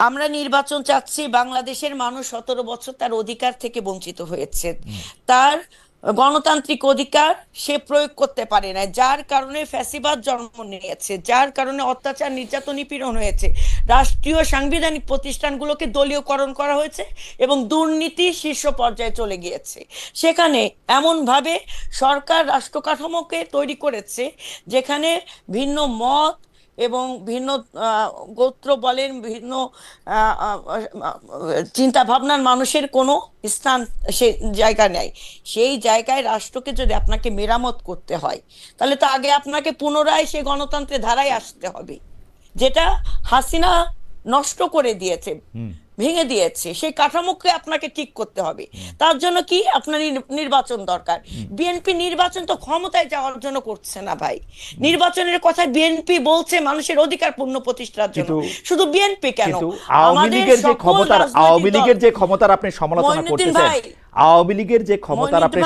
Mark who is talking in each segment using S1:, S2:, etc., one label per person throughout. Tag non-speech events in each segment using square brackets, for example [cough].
S1: আমরা নির্বাচন চাচ্ছি, বাংলাদেশের মানুষ সতেরো বছর তার অধিকার থেকে বঞ্চিত হয়েছে। তার গণতান্ত্রিক অধিকার সে প্রয়োগ করতে পারে না যার কারণে ফ্যাসিবাদ জন্ম নিয়েছে, যার কারণে অত্যাচার, নির্যাতন, নিপীড়ন হয়েছে। রাষ্ট্রীয় সাংবিধানিক প্রতিষ্ঠানগুলোকে দলীয়করণ করা হয়েছে এবং দুর্নীতি শীর্ষ পর্যায়ে চলে গিয়েছে। সেখানে এমনভাবে সরকার রাষ্ট্রকাঠামোকে তৈরি করেছে, যেখানে ভিন্ন মত এবং ভিন্ন গোত্র বলেন, ভিন্ন চিন্তা ভাবনার মানুষের কোনো স্থান সে জায়গা নেই। সেই জায়গায় রাষ্ট্রকে যদি আপনাকে মেরামত করতে হয়, তাহলে তো আগে আপনাকে পুনরায় সেই গণতন্ত্রের ধারায় আসতে হবে। যেটা হাসিনা নষ্ট করে দিয়েছে। ভেঙে দিয়েছে সেই কাঠামোকে আপনাকে ঠিক করতে হবে। তার জন্য কি? আপনার নির্বাচন দরকার। বিএনপি নির্বাচন তো ক্ষমতায় যাওয়ার জন্য করছে না ভাই। নির্বাচনের কথা বিএনপি বলছে মানুষের অধিকার পূর্ণ প্রতিষ্ঠার জন্য। শুধু বিএনপি কেন?
S2: আওয়ামী লীগের যে ক্ষমতার আওয়ামী লীগের যে ক্ষমতার আপনি সমালোচনা করতেছেন আওয়ামী লীগের যে ক্ষমতার আপনি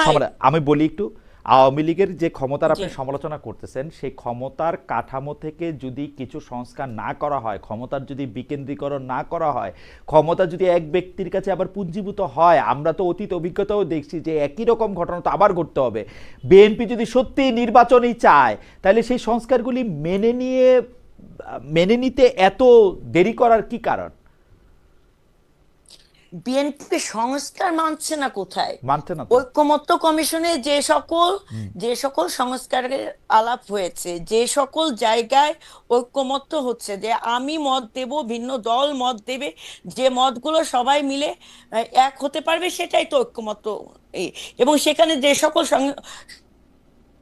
S2: আমি বলি একটু আওয়ামী লীগের যে ক্ষমতার আপনি সমালোচনা করতেছেন সেই ক্ষমতার কাঠামো থেকে যদি কিছু সংস্কার না করা হয় ক্ষমতার যদি বিকেন্দ্রীকরণ না করা হয় ক্ষমতা যদি এক ব্যক্তির কাছে আবার পুঞ্জীভূত হয় আমরা তো অতীত অভিজ্ঞতাও দেখছি যে একই রকম ঘটনা তো আবার ঘটতে হবে। বিএনপি যদি সত্যি নির্বাচনই চায় তাহলে সেই সংস্কারগুলি মেনে নিয়ে মেনে নিতে এত দেরি করার কি কারণ?
S1: বিএনপি সংস্কার মানছে না কোথায়
S2: মানছে না?
S1: ঐক্যমত্য কমিশনে যে সকল যে সকল সংস্কারের আলাপ হয়েছে যে সকল জায়গায় ঐক্যমত্য হচ্ছে যে আমি মত দেব ভিন্ন দল মত দেবে যে মতগুলো সবাই মিলে এক হতে পারবে সেটাই তো ঐক্যমত্য। এবং সেখানে যে সকল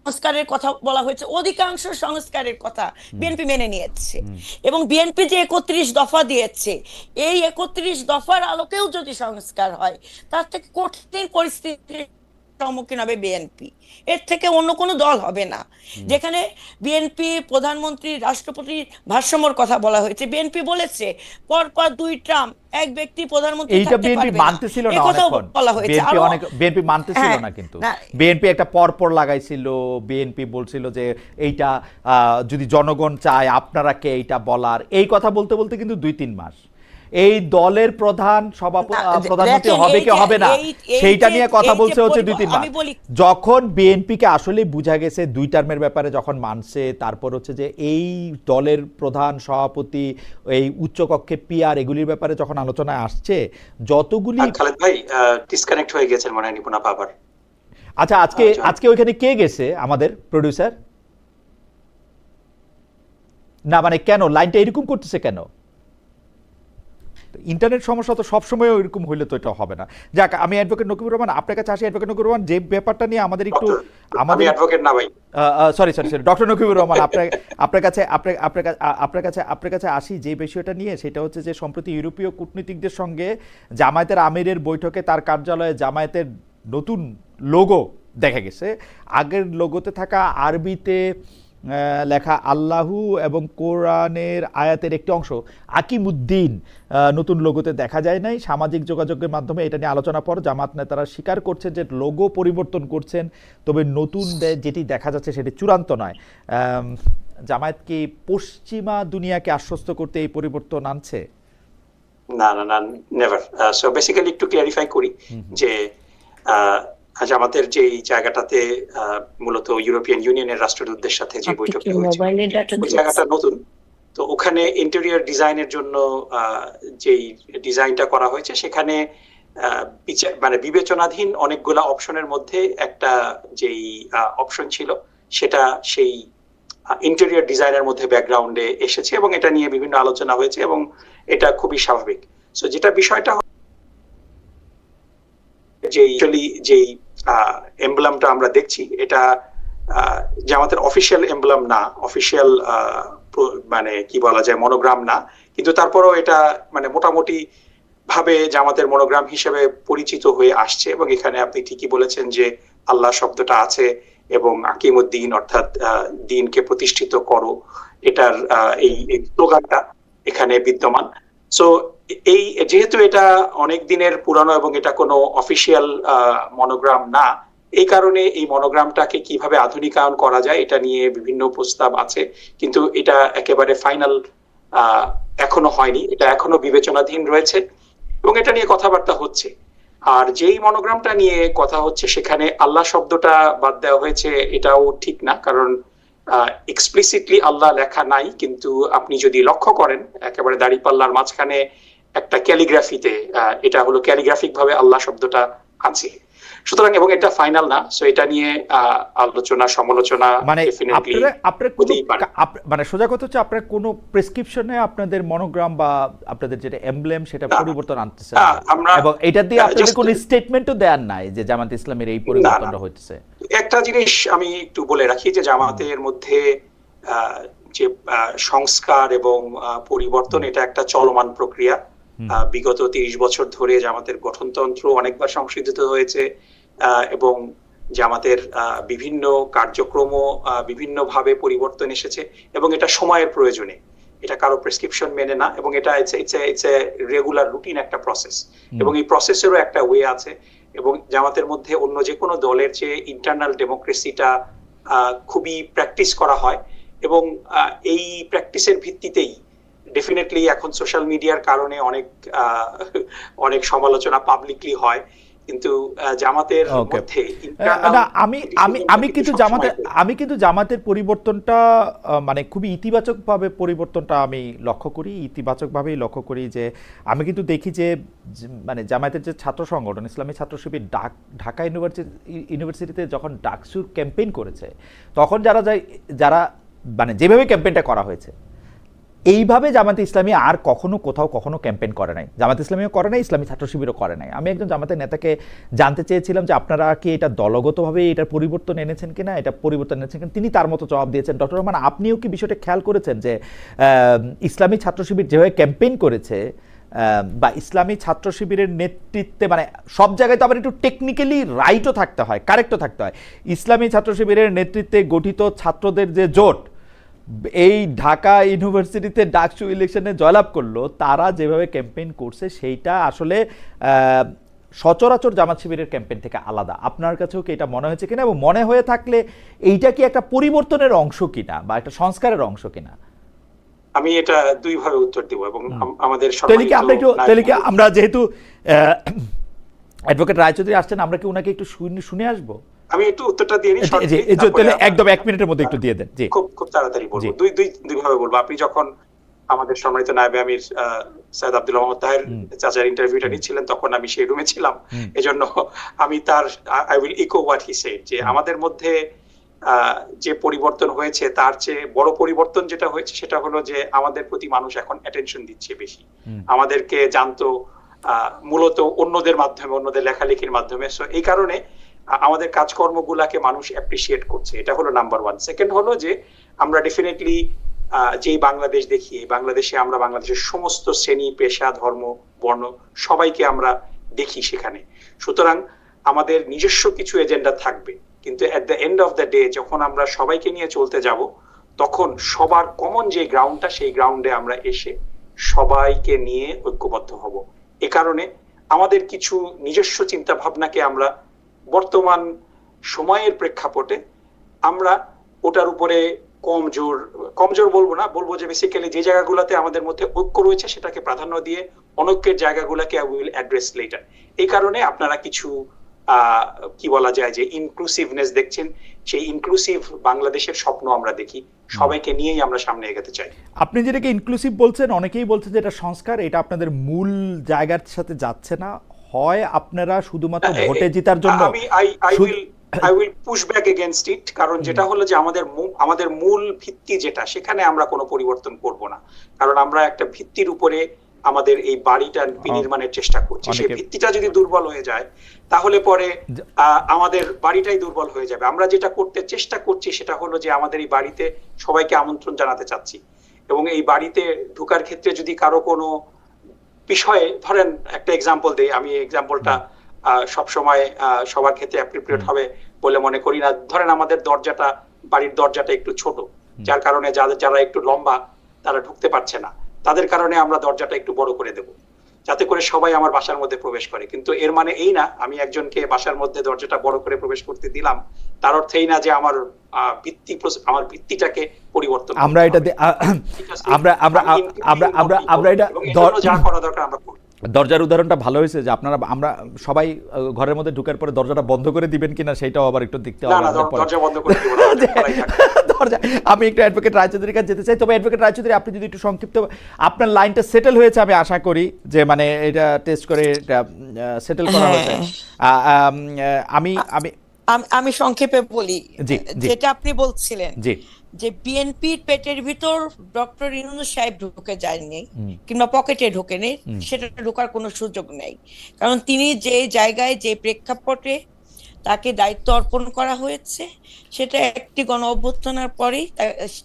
S1: সংস্কারের কথা বলা হয়েছে অধিকাংশ সংস্কারের কথা বিএনপি মেনে নিয়েছে। এবং বিএনপি যে একত্রিশ দফা দিয়েছে এই একত্রিশ দফার আলোকেও যদি সংস্কার হয় তার থেকে কঠিন পরিস্থিতির সম্মুখীন হবে বিএনপি। এর থেকে অন্য কোনো দল হবে না। যেখানে বিএনপি প্রধানমন্ত্রী রাষ্ট্রপতি ভারসাম্যর কথা বলা হয়েছে। বিএনপি বলেছে পরপর দুই ট্রাম এক ব্যক্তি প্রধানমন্ত্রী
S2: এইটা বিএনপি মানতেছিল না অনেকক্ষণ।
S1: বলা হয়েছে।
S2: বিএনপি অনেক বিএনপি মানতেছিল
S1: হ্যাঁ,
S2: না কিন্তু। বিএনপি একটা পরপর লাগাইছিল। বিএনপি বলছিল যে এইটা আহ, যদি জনগণ চায় আপনারা কে এইটা বলার। এই কথা বলতে বলতে কিন্তু দুই তিন মাস। এই দলের প্রধান সভাপতি প্রধানমন্ত্রী হবে কি হবে না। সেইটা নিয়ে কথা বলছে হচ্ছে দুই তিন যখন বিএনপিকে আসলে বোঝা গেছে দুই টার্মের ব্যাপারে যখন মানছে তারপর হচ্ছে যে এই দলের প্রধান সভাপতি এই উচ্চকক্ষে পিআর এগুলির ব্যাপারে যখন আলোচনায় আসছে যতগুলি
S3: খালেদ ভাই ডিসকানেক্ট হয়ে গেছেন মনে হয় নিপুণা আবার।
S2: আচ্ছা আজকে
S3: আচ্ছা।
S2: আজকে ওইখানে কে গেছে আমাদের প্রডিউসার না মানে কেন? লাইনটা এরকম করতেছে কেন? ইন্টারনেট সমস্যা তো সবসময় এরকম হইলে তো এটা হবে না। যাক আমি অ্যাডভোকেট নকিবুর রহমান আপনার কাছে আসি অ্যাডভোকেট নকিবুর রহমান যে ব্যাপারটা নিয়ে আমাদের একটু আমাদের
S3: অ্যাডভোকেট না ভাই।
S2: Sorry sorry sorry doctor Nakibur Rahman আপনার আপনার কাছে আপনার আপনার কাছে আপনার কাছে আপনার কাছে আসি যে বিষয়টা নিয়ে সেটা হচ্ছে যে সম্প্রতি ইউরোপীয় কূটনীতিকদের সঙ্গে জামায়াতের আমিরের বৈঠকে তার কার্যালয়ে জামায়াতের নতুন লোগো দেখা গেছে। আগের লোগোতে থাকা আরবিতে লেখা আল্লাহু এবং কোরআনের আয়াতের একটি অংশ। আকিমুদ্দিন নতুন লোগোতে দেখা যায় নাই। সামাজিক যোগাযোগের মাধ্যমে এটা নিয়ে আলোচনা পর জামাত নেতারা স্বীকার করছেন যে লোগো পরিবর্তন করছেন। তবে নতুন যেটি দেখা যাচ্ছে সেটি চূড়ান্ত নয়। জামায়াত কি পশ্চিমা দুনিয়াকে আশ্বস্ত করতে এই পরিবর্তন আনছে?
S3: না না না নেভার সো বেসিক্যালি একটু ক্লিয়ারিফাই করি যে আজ আমাদের যে জায়গাটাতে মূলত ইউরোপিয়ান ইউনিয়নের রাষ্ট্রদূতদের সাথে যে
S1: আপনি
S3: বৈঠকটা হয়েছে ওই জায়গাটা নতুন। তো ওখানে ইন্টেরিয়র ডিজাইনের জন্য যেই ডিজাইনটা করা হয়েছে সেখানে মানে বিবেচনাধীন অনেকগুলা অপশনের মধ্যে একটা যেই অপশন ছিল সেটা সেই ইন্টেরিয়র ডিজাইনের মধ্যে ব্যাকগ্রাউন্ডে এসেছে এবং এটা নিয়ে বিভিন্ন আলোচনা হয়েছে এবং এটা খুবই স্বাভাবিক। সো যেটা বিষয়টা হ- যে যেই এমব্লামটা আমরা দেখছি, এটা আমাদের অফিসিয়াল এমব্লাম না অফিসিয়াল মানে কি বলা যায় মনোগ্রাম না, কিন্তু তারপরেও এটা মানে মোটামুটি ভাবে জামাতের মনোগ্রাম হিসেবে পরিচিত হয়ে আসছে এবং এখানে আপনি ঠিকই বলেছেন যে আল্লাহ শব্দটা আছে এবং আকিমুদ্দিন অর্থাৎ দিনকে প্রতিষ্ঠিত করো, এটার এই স্লোগানটা এখানে বিদ্যমান। সো এই, যেহেতু এটা অনেক দিনের পুরানো এবং এটা কোনো অফিসিয়াল মনোগ্রাম না, এই কারণে এই মনোগ্রামটাকে কীভাবে আধুনিকায়ন করা যায় এটা নিয়ে বিভিন্ন প্রস্তাব আছে। কিন্তু এটা একেবারে ফাইনাল এখনও হয়নি। এটা এখনও বিবেচনাধীন রয়েছে এবং এটা নিয়ে কথাবার্তা হচ্ছে। আর যেই মনোগ্রামটা নিয়ে কথা হচ্ছে সেখানে আল্লাহ শব্দটা বাদ দেওয়া হয়েছে এটাও ঠিক না। কারণ এক্সপ্লিসিটলি আল্লাহ লেখা নাই। কিন্তু আপনি যদি লক্ষ্য করেন, একেবারে দাড়িপাল্লার মাঝখানে একটা ক্যালিগ্রাফিতে এটা হলো ক্যালিগ্রাফিক ভাবে আল্লাহ শব্দটা আছে সুতরাং এবং এটা ফাইনাল না সো এটা নিয়ে আলোচনা সমালোচনা
S2: মানে আপনারা আপনার কোনো মানে সোজা কথা হচ্ছে আপনার কোনো প্রেসক্রিপশনে আপনাদের মনোগ্রাম বা আপনাদের যেটা এমব্লেম সেটা পরিবর্তন আনতেছে
S3: না। আমরা-
S2: এবং এটা দিয়ে আপনাদের কোনো স্টেটমেন্টও দেওয়ার নাই যে জামাত ইসলামের এই পরিবর্তনটা হচ্ছে
S3: একটা জিনিস আমি একটু বলে রাখি যে জামাতের মধ্যে যে সংস্কার এবং পরিবর্তন এটা একটা চলমান প্রক্রিয়া। বিগত তিরিশ বছর ধরে জামাতের গঠনতন্ত্র অনেকবার সংশোধিত হয়েছে এবং জামাতের বিভিন্ন কার্যক্রম বিভিন্ন ভাবে পরিবর্তন এসেছে এবং এটা সময়ের প্রয়োজনে। এটা কারও প্রেসক্রিপশন মেনে না এবং এটা ইটস রেগুলার রুটিন একটা প্রসেস এবং এই প্রসেসেরও একটা ওয়ে আছে এবং জামাতের মধ্যে অন্য যে কোনো দলের চেয়ে ইন্টারনাল ডেমোক্রেসিটা খুবই প্র্যাকটিস করা হয় এবং এই প্র্যাকটিসের ভিত্তিতেই ডেফিনেটলি এখন সোশ্যাল মিডিয়ার কারণে অনেক অনেক সমালোচনা পাবলিকলি হয়। কিন্তু জামাতের মধ্যে
S2: আমি আমি আমি কিন্তু জামাতের আমি কিন্তু জামাতের পরিবর্তনটা মানে খুবই ইতিবাচকভাবে পরিবর্তনটা আমি লক্ষ্য করি ইতিবাচকভাবেই লক্ষ্য করি যে আমি কিন্তু দেখি যে যে- মানে জামায়াতের যে ছাত্র সংগঠন ইসলামী ছাত্র শিবির ডাক ঢাকা ইউনিভার্সিটি ইউনিভার্সিটিতে যখন ডাকসুর ক্যাম্পেইন করেছে তখন যারা যায় যারা মানে যেভাবে ক্যাম্পেইনটা করা হয়েছে এইভাবে জামাতে ইসলামী আর কখনো কোথাও কখনো ক্যাম্পেইন করে নাই। জামাতে ইসলামীও করে নাই, ইসলামী ছাত্র শিবিরও করে নাই। আমি একজন জামাতের নেতাকে জানতে চেয়েছিলাম যে আপনারা কি এটা দলগতভাবে এটার পরিবর্তন এনেছেন কিনা, এটা পরিবর্তন এনেছেন কিনা, তিনি তার মতো জবাব দিয়েছেন। ডক্টর রহমান, আপনিও কি বিষয়টা খেয়াল করেছেন যে ইসলামী ছাত্র শিবির যেভাবে ক্যাম্পেইন করেছে বা ইসলামী ছাত্র শিবিরের নেতৃত্বে মানে সব জায়গায় তো আবার একটু টেকনিক্যালি রাইটও থাকতে হয় কারেক্টও থাকতে হয়। ইসলামী ছাত্র শিবিরের নেতৃত্বে গঠিত ছাত্রদের যে জোট এই ঢাকা ইউনিভার্সিটিতে ডাকসু ইলেকশনে জয়লাভ করল তারা যেভাবে ক্যাম্পেইন করছে সেইটা আসলে সচরাচর জামাত শিবিরের ক্যাম্পেইন থেকে আলাদা। আপনার কাছেও কি এটা মনে হয়েছে কিনা? এবং মনে হয়ে থাকলে এইটা কি একটা পরিবর্তনের অংশ কিনা বা একটা সংস্কারের অংশ কিনা?
S3: আমি এটা দুই ভাবে উত্তর দিব এবং আম- আমাদের
S2: তাহলে কি আমরা একটু
S3: সম্মানিত
S2: তাহলে কি
S3: নায়ক-
S2: আমরা যেহেতু অ্যাডভোকেট রায়চৌধুরী আসছেন আমরা কি ওনাকে একটু শুনে শুনে আসব?
S3: আমি একটু উত্তরটা দিয়ে নিই
S2: তাহলে একদম এক মিনিটের মধ্যে একটু দিয়ে দেন জি।
S3: খুব খুব তাড়াতাড়ি বলব। দুই দুই দুই ভাবে বলব। আপনি যখন আমাদের সম্মানিত নায়েবে আমির সৈয়দ আব্দুল মোহাম্মদ তাহের চাচার ইন্টারভিউটা নিচ্ছিলেন তখন আমি সেই রুমে ছিলাম। এজন্য আমি তার I will echo what he said যে আমাদের মধ্যে যে পরিবর্তন হয়েছে তার চেয়ে বড় পরিবর্তন যেটা হয়েছে সেটা হলো যে আমাদের প্রতি মানুষ এখন অ্যাটেনশন দিচ্ছে বেশি। আমাদেরকে জানতো আহ, মূলত অন্যদের মাধ্যমে অন্যদের লেখালেখির মাধ্যমে। সো এই কারণে আমাদের কাজকর্মগুলাকে মানুষ অ্যাপ্রিসিয়েট করছে। এটা হলো নাম্বার ওয়ান সেকেন্ড হলো যে, আমরা ডেফিনেটলি যেই বাংলাদেশ দেখি বাংলাদেশে আমরা বাংলাদেশের সমস্ত শ্রেণি, পেশা, ধর্ম, বর্ণ সবাইকে আমরা দেখি সেখানে। সুতরাং আমাদের নিজস্ব কিছু এজেন্ডা থাকবে। কিন্তু at the end of the day যখন আমরা সবাইকে নিয়ে চলতে যাব, তখন সবার কমন যে গ্রাউন্ডটা সেই গ্রাউন্ডে আমরা এসে সবাইকে নিয়ে ঐক্যবদ্ধ হব। এ কারণে আমাদের কিছু নিজস্ব চিন্তা ভাবনাকে আমরা বর্তমান সময়ের প্রেক্ষাপটে আমরা ওটার উপরে কম জোর কম জোর বলব না বলব যে বেসিক্যালি যে জায়গাগুলোতে আমাদের মধ্যে ঐক্য রয়েছে সেটাকে প্রাধান্য দিয়ে অনৈক্যের জায়গাগুলোকে আই উইল অ্যাড্রেস লেটার এই কারণে আপনারা কিছু আহ, কি বলা যায় যে ইনক্লুসিভনেস দেখছেন সেই ইনক্লুসিভ বাংলাদেশের স্বপ্ন আমরা দেখি। সবাইকে নিয়েই আমরা সামনে এগোতে চাই।
S2: আপনি যেটাকে ইনক্লুসিভ বলছেন অনেকেই বলছেন যে এটা সংস্কার এটা আপনাদের মূল জায়গার সাথে যাচ্ছে না। হয় আপনারা শুধুমাত্র ভোটে জেতার জন্য?
S3: আমি I will I will push back against it কারণ যেটা হলো যে আমাদের আমাদের মূল ভিত্তি যেটা সেখানে আমরা কোনো পরিবর্তন করব না। কারণ আমরা একটা ভিত্তির উপরে আমাদের এই বাড়িটা বিনির্মাণের চেষ্টা করছি। সেই ভিত্তিটা যদি দুর্বল হয়ে যায় তাহলে পরে আমাদের বাড়িটাই দুর্বল হয়ে যাবে। আমরা যেটা করতে চেষ্টা করছি সেটা হলো যে আমাদের এই বাড়িতে সবাইকে আমন্ত্রণ জানাতে চাচ্ছি। এবং এই বাড়িতে ঢোকার ক্ষেত্রে যদি কারও কোনো বিষয়ে ধরেন একটা এক্সাম্পল দেই আমি এক্সাম্পলটা সব সময় সবার ক্ষেত্রে অ্যাপ্রিপ্রিয়েট হবে বলে মনে করি না। ধরেন আমাদের দরজাটা বাড়ির দরজাটা একটু ছোট যার কারণে যাদের যারা একটু লম্বা তারা ঢুকতে পারছে না। তাদের কারণে আমরা দরজাটা একটু বড় করে দেব যাতে করে সবাই আমার বাসার মধ্যে প্রবেশ করে। কিন্তু এর মানে এই না আমি একজনকে বাসার মধ্যে দরজাটা বড় করে প্রবেশ করতে দিলাম তার অর্থ এই না যে আমার ভিত্তি আমার ভিত্তিটাকে পরিবর্তন
S2: আমরা এটা? আমরা আমরা
S3: আমি
S2: আমরা আমরা আমরা এটা
S3: যা করা দরকার আমরা।
S2: দরজার উদাহরণটা ভালো হয়েছে যে আপনারা আমরা সবাই ঘরের মধ্যে ঢুকার পরে দরজাটা বন্ধ করে দিবেন কিনা সেটাও আবার একটু দেখতে হবে।
S3: দরজা বন্ধ করে। [laughs]
S2: দরজা আমি একটু অ্যাডভোকেট রায়চৌধুরীর কাছে যেতে চাই তবে অ্যাডভোকেট রায়চৌধুরী আপনি যদি একটু সংক্ষিপ্ত আপনার লাইনটা সেটেল হয়েছে আমি আশা করি যে মানে এটা টেস্ট করে এটা সেটেল করা
S1: হ্যাঁ।
S2: হয়েছে আম, আমি আমি
S1: সংক্ষেপে বলি। যেটা আপনি বলছিলেন যে বিএনপির পেটের ভিতর ডক্টর ইউনুস সাহেব ঢুকে যায়নি কিংবা পকেটে ঢোকেনি। সেটা ঢোকার কোনো সুযোগ নেই কারণ তিনি যে জায়গায় যে প্রেক্ষাপটে তাকে দায়িত্ব অর্পণ করা হয়েছে সেটা একটি গণ অভ্যুত্থানের পরেই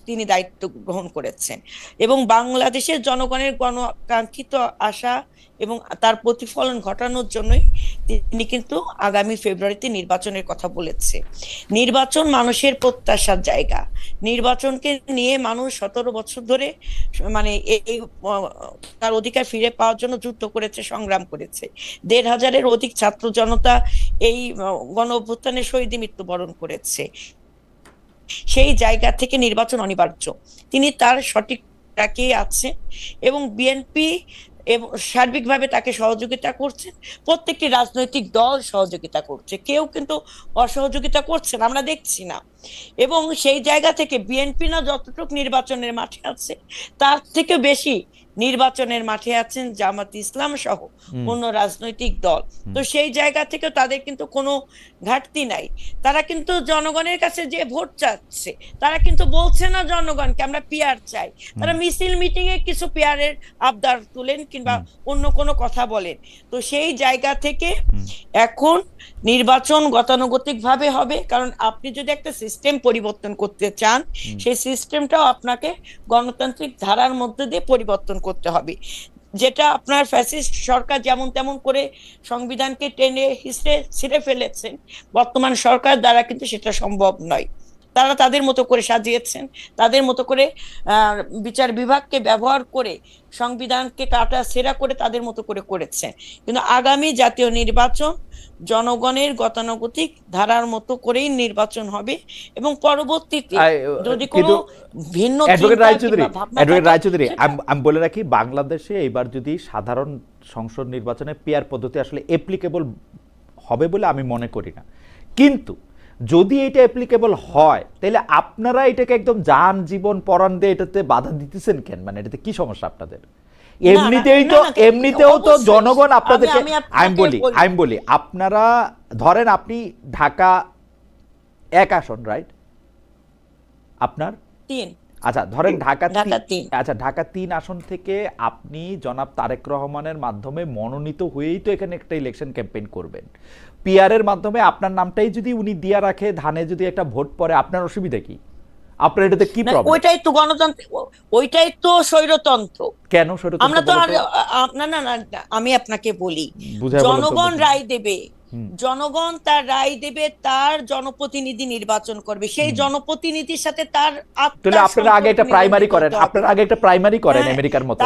S1: তিনি দায়িত্ব গ্রহণ করেছেন এবং বাংলাদেশের জনগণের গণকাঙ্ক্ষিত আশা এবং তার প্রতিফলন ঘটানোর জন্যই তিনি কিন্তু আগামী ফেব্রুয়ারিতে নির্বাচনের কথা বলেছে। নির্বাচন মানুষের প্রত্যাশার জায়গা। নির্বাচনকে নিয়ে মানুষ সতেরো বছর ধরে মানে এই তার অধিকার ফিরে পাওয়ার জন্য যুদ্ধ করেছে, সংগ্রাম করেছে। দেড় হাজারের অধিক ছাত্র জনতা এই গণ অভ্যুত্থানে শহীদ মৃত্যুবরণ করেছে। সেই জায়গা থেকে নির্বাচন অনিবার্য। তিনি তার সঠিক ট্র্যাকে আছেন এবং বিএনপি এবং সার্বিকভাবে তাকে সহযোগিতা করছে। প্রত্যেকটি রাজনৈতিক দল সহযোগিতা করছে। কেউ কিন্তু অসহযোগিতা করছে না, আমরা দেখছি না। এবং সেই জায়গা থেকে বিএনপি না যতটুকু নির্বাচনের মাঠে আছে, তার থেকে বেশি নির্বাচনের মাঠে আছেন জামাত ইসলাম সহ। অন্য রাজনৈতিক দল। তো সেই জায়গা থেকে তাদের কিন্তু কোনো ঘাটতি নাই। তারা কিন্তু জনগণের কাছে যে ভোট চাচ্ছে তারা কিন্তু বলছে না জনগণকে আমরা পিয়ার চাই। তারা মিছিল মিটিং এ কিছু পিয়ারের আবদার তুলেন কিংবা অন্য কোনো কথা বলেন। তো সেই জায়গা থেকে এখন নির্বাচন গতানুগতিক ভাবে হবে। কারণ আপনি যদি একটা সিস্টেম পরিবর্তন করতে চান সেই সিস্টেমটাও আপনাকে গণতান্ত্রিক ধারার মধ্যে দিয়ে পরিবর্তন করতে হবে। যেটা আপনার ফ্যাসিস্ট সরকার যেমন তেমন করে সংবিধানকে টেনে হিসড়ে ছিঁড়ে ফেলেছেন, বর্তমান সরকার দ্বারা কিন্তু সেটা সম্ভব নয়। তারা তাদের মতো করে সাজিয়েছেন। তাদের মতো করে বিচার বিভাগকে ব্যবহার করে সংবিধানকে কাটা সেরা করে তাদের মতো করে করেছে। কিন্তু আগামী জাতীয় নির্বাচন জনগণের গতানুগতিক ধারার মতো করেই নির্বাচন হবে এবং পরবর্তীতে যদি কোনো ভিন্ন
S2: রায়চৌধুরী আমি বলে রাখি বাংলাদেশে এবার যদি সাধারণ সংসদ নির্বাচনে পেয়ার পদ্ধতি আসলে অ্যাপ্লিকেবল হবে বলে আমি মনে করি না। কিন্তু যদি এটা অ্যাপ্লিকেবল হয় তাহলে আপনারা এটাকে একদম যান জীবন পরাণ দিয়ে এটাতে বাধা দিতেছেন কেন? মানে এটাতে কি সমস্যা আপনাদের? এমনিতেই তো এমনিতেও তো জনগণ আপনাদেরকে
S1: আমি
S2: বলি
S1: বলি।
S2: আমি বলি আপনারা ধরেন আপনি ঢাকা এক আসন রাইট আপনার?
S1: তিন।
S2: আচ্ছা ধরেন ঢাকা। আচ্ছা ঢাকা তিন আসন থেকে আপনি জনাব তারেক রহমানের মাধ্যমে মনোনীত হয়েই তো এখানে একটা ইলেকশন ক্যাম্পেইন করবেন। পিআরের মাধ্যমে আপনার নামটাই যদি উনি দিয়া রাখে ধানে যদি একটা ভোট পড়ে আপনার অসুবিধা কি? আপনার এটাতে কি প্রবলেম
S1: ওইটাই তো গণতন্ত্র ওইটাই তো স্বৈরতন্ত্র।
S2: কেন স্বৈরতন্ত্র
S1: আমরা তো না না আমি আপনাকে বলি জনগণ রায় দেবে। জনগণ তার রায় দেবে তার জনপ্রতিনিধি নির্বাচন করবে। সেই জনপ্রতিনিধির সাথে তার
S2: তাহলে আপনারা আগে একটা প্রাইমারি করেন।
S1: করতে
S2: আপনারা আগে একটা প্রাইমারি করেন
S1: হ্যাঁ,
S2: আমেরিকার মতো।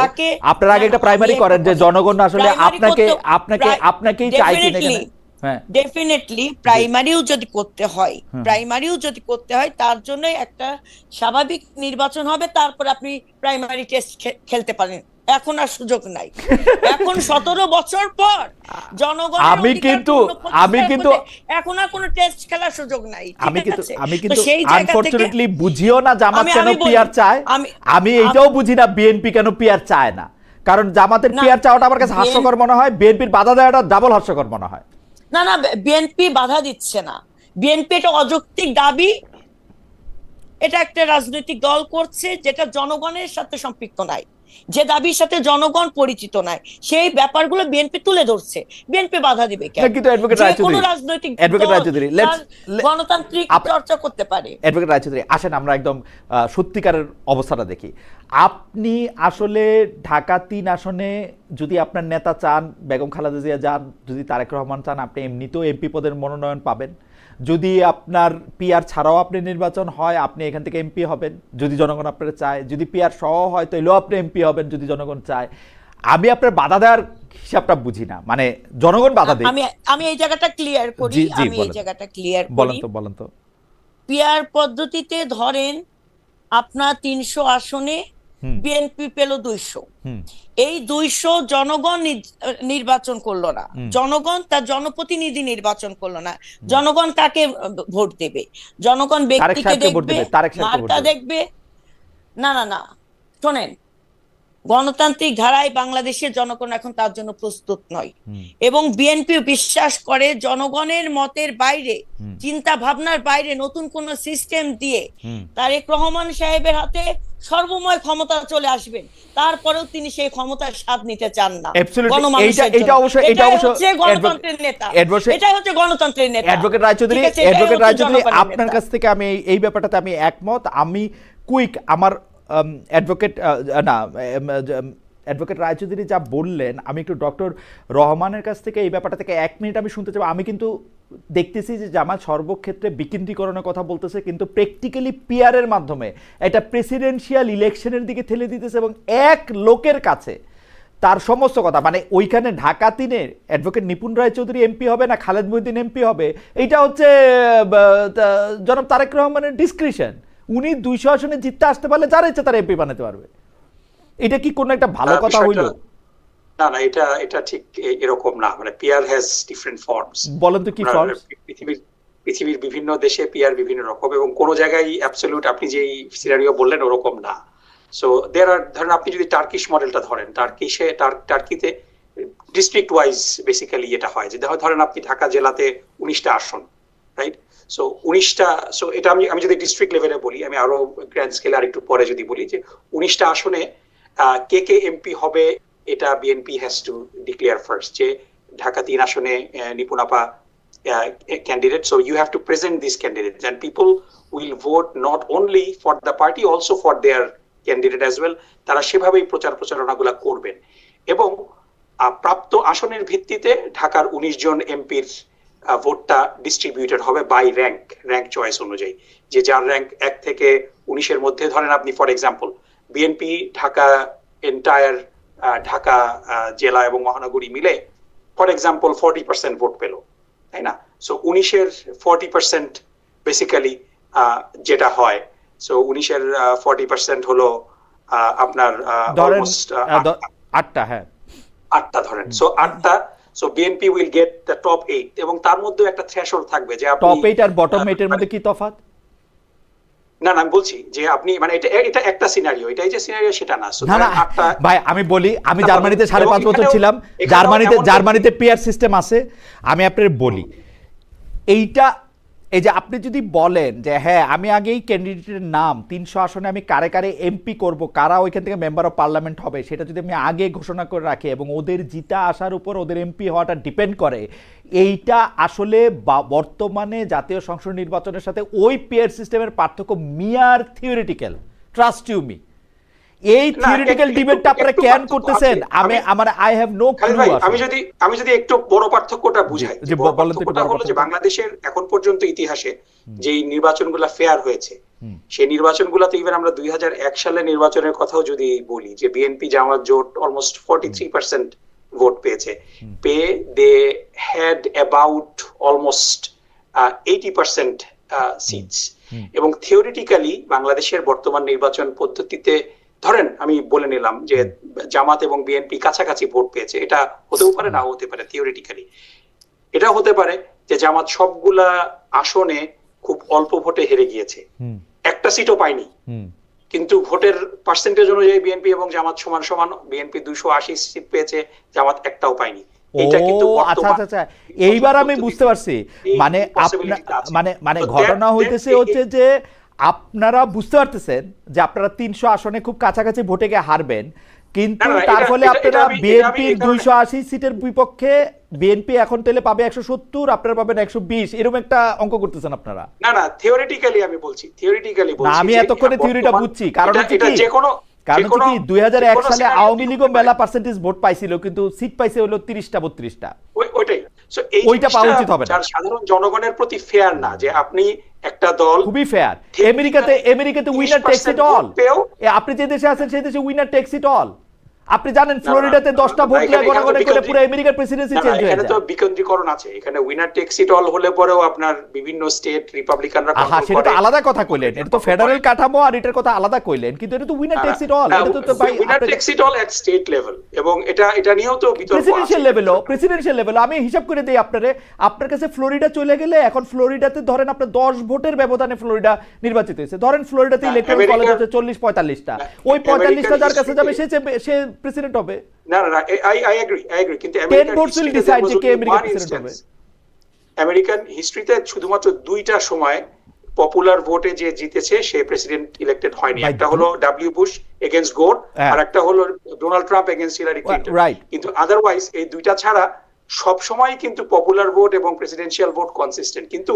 S2: আপনারা আগে একটা প্রাইমারি করেন যে জনগণ আসলে আপনাকে আপনাকে আপনাকেই
S1: definitely,
S2: হ্যাঁ।
S1: ডেফিনেটলি প্রাইমারিও যদি করতে হয় প্রাইমারিও যদি করতে হয় তার জন্য একটা স্বাভাবিক নির্বাচন হবে। তারপর আপনি প্রাইমারি টেস্ট খেলতে পারেন। এখন আর সুযোগ নাই। এখন সতেরো বছর পর জনগণ
S2: আমি কিন্তু- আমি কিন্তু-
S1: এখন আর কোনো টেস্ট খেলার সুযোগ নাই।
S2: আমি কিন্তু আমি কিন্তু আনফরচুনেটলি বুঝিও না জামাত কেন পিয়ার চায়।
S1: আমি-
S2: আমি এইটাও বুঝি না বিএনপি কেন পিয়ার চায় না। কারণ জামাতের পিয়ার চাওয়াটা আমার কাছে হাস্যকর মনে হয় বিএনপির বাধা দেওয়াটা ডাবল হাস্যকর মনে হয়।
S1: না না বিএনপি বাধা দিচ্ছে না। বিএনপি এটা অযৌক্তিক দাবি এটা একটা রাজনৈতিক দল করছে যেটা জনগণের সাথে সম্পৃক্ত নাই। যে দাবির সাথে জনগণ পরিচিত নাই সেই ব্যাপারগুলো বিএনপি তুলে ধরছে। বিএনপি বাধা দিবে কেন?
S2: কিন্তু
S1: কোনো
S2: রায়চৌধুরী,
S1: রাজনৈতিক দল
S2: রায়চৌধুরী, let's-
S1: গণতান্ত্রিক চর্চা করতে পারে।
S2: অ্যাডভোকেট রায়চৌধুরী আসেন আমরা একদম সত্যিকারের অবস্থাটা দেখি। আপনি আসলে ঢাকা তিন আসনে যদি আপনার নেতা চান বেগম খালেদা জিয়া যান যদি তারেক রহমান চান আপনি এমনিতেও এমপি পদের মনোনয়ন পাবেন। যদি আপনার পিআর ছাড়াও আপনি নির্বাচন হয় আপনি এখান থেকে এমপি হবেন। যদি জনগণ আপনার চায় যদি পিআর সহ হয় তাহলেও আপনি এমপি হবেন যদি জনগণ চায়। আমি আপনার বাধা দেওয়ার হিসাবটা বুঝি না। মানে জনগণ বাধা দেয়।
S1: আমি আমি এই জায়গাটা ক্লিয়ার করি আমি এই জায়গাটা ক্লিয়ার করি।
S2: বলেন তো বলেন তো।
S1: পিয়ার পদ্ধতিতে ধরেন আপনার তিনশো আসনে। বিএনপি পেল দুইশো। এই দুইশো জনগণ নির্বাচন করল না। জনগণ তার জনপ্রতিনিধি নির্বাচন করল না। জনগণ কাকে ভোট দেবে? জনগণ ব্যক্তিকে দেখবে মার্কা দেখবে? না না না। শোনেন গণতান্ত্রিক ধারায় বাংলাদেশের জনগণ এখন তার জন্য প্রস্তুত নয়। এবং বিএনপি বিশ্বাস করে জনগণের মতের বাইরে চিন্তা ভাবনার বাইরে নতুন কোন সিস্টেম দিয়ে। তারেক রহমান সাহেবের হাতে সর্বময় ক্ষমতা চলে আসবেন। তারপরেও তিনি সেই ক্ষমতার স্বাদ নিতে চান না জন্য।
S2: অবশ্য- অবশ্য
S1: গণতন্ত্রের নেতা। এটাই হচ্ছে গণতন্ত্রের নেতা।
S2: অ্যাডভোকেট রায়চৌধুরী অ্যাডভোকেট রায়চৌধুরী আপনার কাছ থেকে আমি এই ব্যাপারটাতে আমি একমত। আমি কুইক আমার অ্যাডভোকেট না অ্যাডভোকেট রায়চৌধুরী যা বললেন, আমি একটু ডক্টর রহমানের কাছ থেকে এই ব্যাপারটা থেকে এক মিনিট আমি শুনতে চাই। আমি কিন্তু দেখতেছি যে জামাত সর্বক্ষেত্রে বিকেন্দ্রীকরণের কথা বলতেছে, কিন্তু প্র্যাকটিক্যালি পিয়ারের মাধ্যমে এটা প্রেসিডেন্সিয়াল ইলেকশনের দিকে ঠেলে দিতেছে এবং এক লোকের কাছে তার সমস্ত কথা মানে ওইখানে ঢাকা তিনের অ্যাডভোকেট নিপুণ রায় চৌধুরী এমপি হবে না খালেদ মহিউদ্দিন এমপি হবে, এইটা হচ্ছে জনাব তারেক রহমানের ডিসক্রিপশন উনি দুইশো আসনে জিততে আসতে পারলে যারা ইচ্ছা তারা এমপি বানাতে পারবে। এটা কি কোনো একটা ভালো কথা হইল?
S3: না না এটা এটা ঠিক এরকম না। মানে পিয়ার হ্যাজ ডিফারেন্ট ফর্মস
S2: বলেন তো কি ফল
S3: পৃথিবীর পৃথিবীর বিভিন্ন দেশে পিয়ার বিভিন্ন রকম এবং কোনো জায়গায় অ্যাবসলিউট আপনি যেই সিনারিও বললেন ওরকম না। সো দেয়ার আর ধরেন আপনি যদি টার্কিশ মডেলটা ধরেন টার্কিশে টার- টার্কিতে ডিস্ট্রিক্ট ওয়াইজ বেসিক্যালি এটা হয়। যে ধরেন আপনি ঢাকা জেলাতে উনিশটা আসন রাইট সো উনিশটা সো এটা আমি আমি যদি ডিস্ট্রিক্ট লেভেলে বলি আমি আরও গ্র্যান্ড স্কেলে আর একটু পরে যদি বলি যে উনিশটা আসনে কে কে এমপি হবে এটা BNP has to declare first যে ঢাকা তিন আসনে will vote not only for the party, also for their candidate as. তারা সেভাবেই প্রচার প্রচারণাগুলো করবেন এবং প্রাপ্ত আসনের ভিত্তিতে ঢাকার উনিশ জন এমপির ভোটটা ডিস্ট্রিবিউটেড হবে বাই র্যাঙ্ক র্যাঙ্ক চয়েস অনুযায়ী। যে যার র্যাঙ্ক এক থেকে উনিশের মধ্যে ধরেন আপনি for example BNP Dhaka entire Dhaka জেলা এবং মহানগরী মিলে for example forty percent vote পেল তাই না? সো উনিশের ফর্টি পার্সেন্ট বেসিক্যালি যেটা হয় সো উনিশের ফর্টি পার্সেন্ট হলো আপনার
S2: আটটা হ্যাঁ।
S3: আটটা ধরেন। সো আটটা so BNP will get the top eight এবং তার মধ্যে একটা থ্রেশহোল্ড থাকবে যে আপনি
S2: টপ এইট আর বটম
S3: আহ,
S2: এইটের মধ্যে কি তফাৎ?
S3: না না আমি বলছি যে আপনি মানে এটা এটা একটা সিনারিও এটাই যে সিনারিও সেটা না।
S2: না না ভাই আমি বলি আমি জার্মানিতে সাড়ে পাঁচ বছর ছিলাম। জার্মানিতে জার্মানিতে পেয়ার সিস্টেম আছে। আমি আপনার বলি এইটা এই যে আপনি যদি বলেন যে হ্যাঁ আমি আগেই ক্যান্ডিডেটের নাম, তিনশো আসনে আমি কারে কারে এমপি করব, কারা ওইখান থেকে মেম্বার অফ পার্লামেন্ট হবে, সেটা যদি আমি আগে ঘোষণা করে রাখি এবং ওদের জিতা আসার উপর ওদের এমপি হওয়াটা ডিপেন্ড করে, এইটা আসলে বর্তমানে জাতীয় সংসদ নির্বাচনের সাথে ওই পেয়ার সিস্টেমের পার্থক্য মিয়ার থিওরিটিক্যাল ট্রাস্ট ইউ মি এই থিওরিটিক্যাল ডিবেটটা আপনারা
S3: পার্থক্য
S2: করতেছেন? আমি
S3: আমি-
S2: আমার আই হ্যাভ নো ক্লু
S3: আমি যদি আমি যদি একটু বড় পার্থক্যটা বুঝাই যে বড় পার্থক্যটা হলো যে বাংলাদেশের এখন পর্যন্ত ইতিহাসে যে নির্বাচনগুলো ফেয়ার হয়েছে সেই নির্বাচনগুলোতে ইভেন আমরা দুই সালে নির্বাচনের কথাও যদি বলি যে বিএনপি জামাত জোট almost forty three percent vote পেয়েছে পেয়ে they had about almost eighty percent seats এবং থিওরিটিক্যালি বাংলাদেশের বর্তমান নির্বাচন পদ্ধতিতে ধরেন আমি বলে নিলাম যে জামাত এবং বিএনপি কাছাকাছি ভোট পেয়েছে এটা হতেও পারে নাও হতে পারে থিওরিটিক্যালি এটা হতে পারে যে জামাত সবগুলা আসনে খুব অল্প ভোটে হেরে গিয়েছে। একটা সিটও পায়নি। কিন্তু ভোটের পার্সেন্টেজ অনুযায়ী বিএনপি এবং জামাত সমান সমান বিএনপি দুশো আশি সিট পেয়েছে জামাত একটাও পায়নি।
S2: আচ্ছা আচ্ছা আচ্ছা। এইবার আমি বুঝতে পারছি। মানে
S3: আছে।
S2: মানে মানে ঘটনা হইতেছে হচ্ছে যে আপনারা বুঝতে পারতেছেন যে আপনারা তিনশো আসনে খুব কাছাকাছি ভোটে গিয়ে হারবেন কিন্তু তার ফলে আপনারা বিএনপির দুইশো আশি সিটের বিপক্ষে বিএনপি এখন তেলে পাবে একশো সত্তর আপনারা পাবেন একশো বিশ এরকম একটা অঙ্ক করতেছেন আপনারা।
S3: না না থিওরিটিক্যালি আমি বলছি থিওরিটিক্যালি বলছি
S2: আমি এতক্ষণে থিওরিটা বুঝছি কারণ হচ্ছে কি? কারণ হচ্ছে কি দুই হাজার এক সালে আওয়ামী লীগও মেলা পার্সেন্টেজ ভোট পাইছিল কিন্তু সিট পাইছে হলো তিরিশটা বত্রিশটা।
S3: ওই- ওইটাই।
S2: ওইটা পাওয়া উচিত হবে না।
S3: সাধারণ জনগণের প্রতি ফেয়ার না যে আপনি একটা দল
S2: খুবই ফেয়ার আমেরিকাতে আমেরিকাতে উইনার টেক্স ইট অল আপনি যে দেশে আছেন সেই দেশে উইনার টেক্স ইট অল আপনি জানেন ফ্লোরিডাতে
S3: না,
S2: দশটা
S3: না,
S2: ভোট
S3: এখানে-
S2: নিয়ে
S3: এখানে
S2: করে পুরো আমেরিকার প্রেসিডেন্সি চেঞ্জ হয়ে
S3: এখানে তো বিকেন্দ্রীকরণ আছে। এখানে উইনার টেক্স ইট অল হলে পরেও আপনার বিভিন্ন স্টেট রিপাবলিকানরা
S2: আহা
S3: control
S2: সেটা তো আলাদা কথা কইলেন। এটা তো ফেডারেল কাঠামো আর এটার কথা আলাদা কইলেন কিন্তু এটা তো উইনার টেক্স ইট অল এটা তো ভাই
S3: winner takes it all at state level এবং এটা এটা নিয়েও তো বিতর্ক আছে।
S2: প্রেসিডেন্সিয়াল লেভেলও প্রেসিডেন্সিয়াল লেভেল আমি হিসাব করে দিই আপনারে আপনার কাছে ফ্লোরিডা চলে গেলে এখন ফ্লোরিডাতে ধরেন আপনার দশ ভোটের ব্যবধানে ফ্লোরিডা নির্বাচিত হয়েছে। ধরেন ফ্লোরিডাতে
S3: হ্যাঁ,
S2: ইলেকট্রাল কলেজ চল্লিশ পঁয়তাল্লিশটা।
S3: হ্যাঁ,
S2: ওই পঁয়তাল্লিশটা
S3: আমেরিকার
S2: যার কাছে যাবে সে সে প্রেসিডেন্ট হবে
S3: না না I I agree I agree কিন্তু
S2: votes will decide যে কে আমেরিকার president হবে।
S3: আমেরিকান হিস্ট্রিতে শুধুমাত্র দুইটা সময় পপুলার ভোটে যে জিতেছে সে প্রেসিডেন্ট ইলেক্টেড হয়নি। একটা হলো ডাব্লিউ বুশ এগেনস্ট গোর। আর একটা হলো Donald Trump against Hillary Clinton. কিন্তু আদারওয়াইজ এই দুইটা ছাড়া সব সময় কিন্তু পপুলার ভোট এবং প্রেসিডেন্সিয়াল ভোট কনসিস্টেন্ট কিন্তু